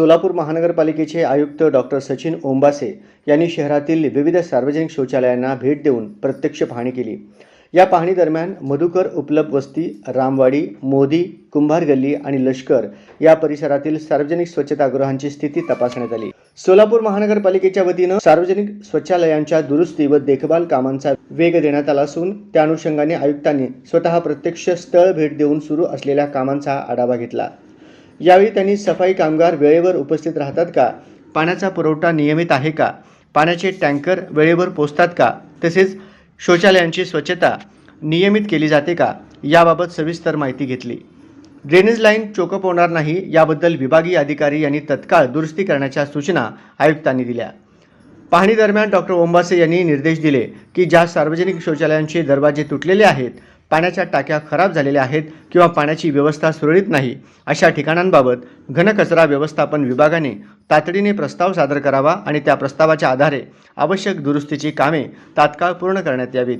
सोलापूर महानगरपालिकेचे आयुक्त डॉक्टर सचिन ओंबासे यांनी शहरातील विविध सार्वजनिक शौचालयांना भेट देऊन प्रत्यक्ष पाहणी केली. या पाहणीदरम्यान मधुकर उपलब्ध वस्ती रामवाडी मोदी कुंभार गल्ली आणि लष्कर या परिसरातील सार्वजनिक स्वच्छतागृहांची स्थिती तपासण्यात आली. सोलापूर महानगरपालिकेच्या वतीनं सार्वजनिक शौचालयांच्या दुरुस्ती व देखभाल कामांचा वेग देण्यात आला असून त्या अनुषंगाने आयुक्तांनी स्वतः प्रत्यक्ष स्थळ भेट देऊन सुरू असलेल्या कामांचा आढावा घेतला. यावेळी त्यांनी सफाई कामगार वेळेवर उपस्थित राहतात का? पाण्याचा पुरवठा नियमित आहे का? पाण्याचे टँकर वेळेवर पोचतात का? तसेच शौचालयांची स्वच्छता नियमित केली जाते का? याबाबत सविस्तर माहिती घेतली. ड्रेनेज लाईन चोकअप होणार नाही याबद्दल विभागीय अधिकारी यांनी तत्काळ दुरुस्ती करण्याच्या सूचना आयुक्तांनी दिल्या. पाहणी दरम्यान डॉक्टर ओंबासे यांनी निर्देश दिले की ज्या सार्वजनिक शौचालयांचे दरवाजे तुटलेले आहेत पाण्याच्या टाक्या खराब झालेल्या आहेत किंवा पाण्याची व्यवस्था सुरळीत नाही अशा ठिकाणांबाबत घनकचरा व्यवस्थापन विभागाने तातडीने प्रस्ताव सादर करावा आणि त्या प्रस्तावाच्या आधारे आवश्यक दुरुस्तीची कामे तात्काळ पूर्ण करण्यात यावीत.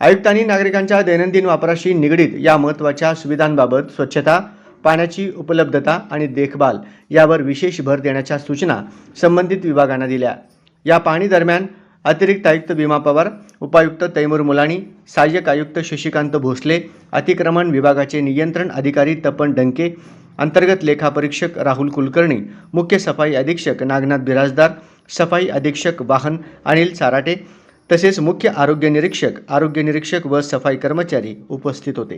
आयुक्तांनी नागरिकांच्या दैनंदिन वापराशी निगडीत या महत्त्वाच्या सुविधांबाबत स्वच्छता पाण्याची उपलब्धता आणि देखभाल यावर विशेष भर देण्याच्या सूचना संबंधित विभागांना दिल्या. या पाहणी दरम्यान अतिरिक्त आयुक्त भीमा पवार उपायुक्त तैमूर मुलाणी सहाय्यक आयुक्त शशिकांत भोसले अतिक्रमण विभागाचे नियंत्रण अधिकारी तपन डंके अंतर्गत लेखापरीक्षक राहुल कुलकर्णी मुख्य सफाई अधीक्षक नागनाथ बिराजदार सफाई अधीक्षक वाहन अनिल साराटे तसेच मुख्य आरोग्य निरीक्षक आरोग्य निरीक्षक व सफाई कर्मचारी उपस्थित होते.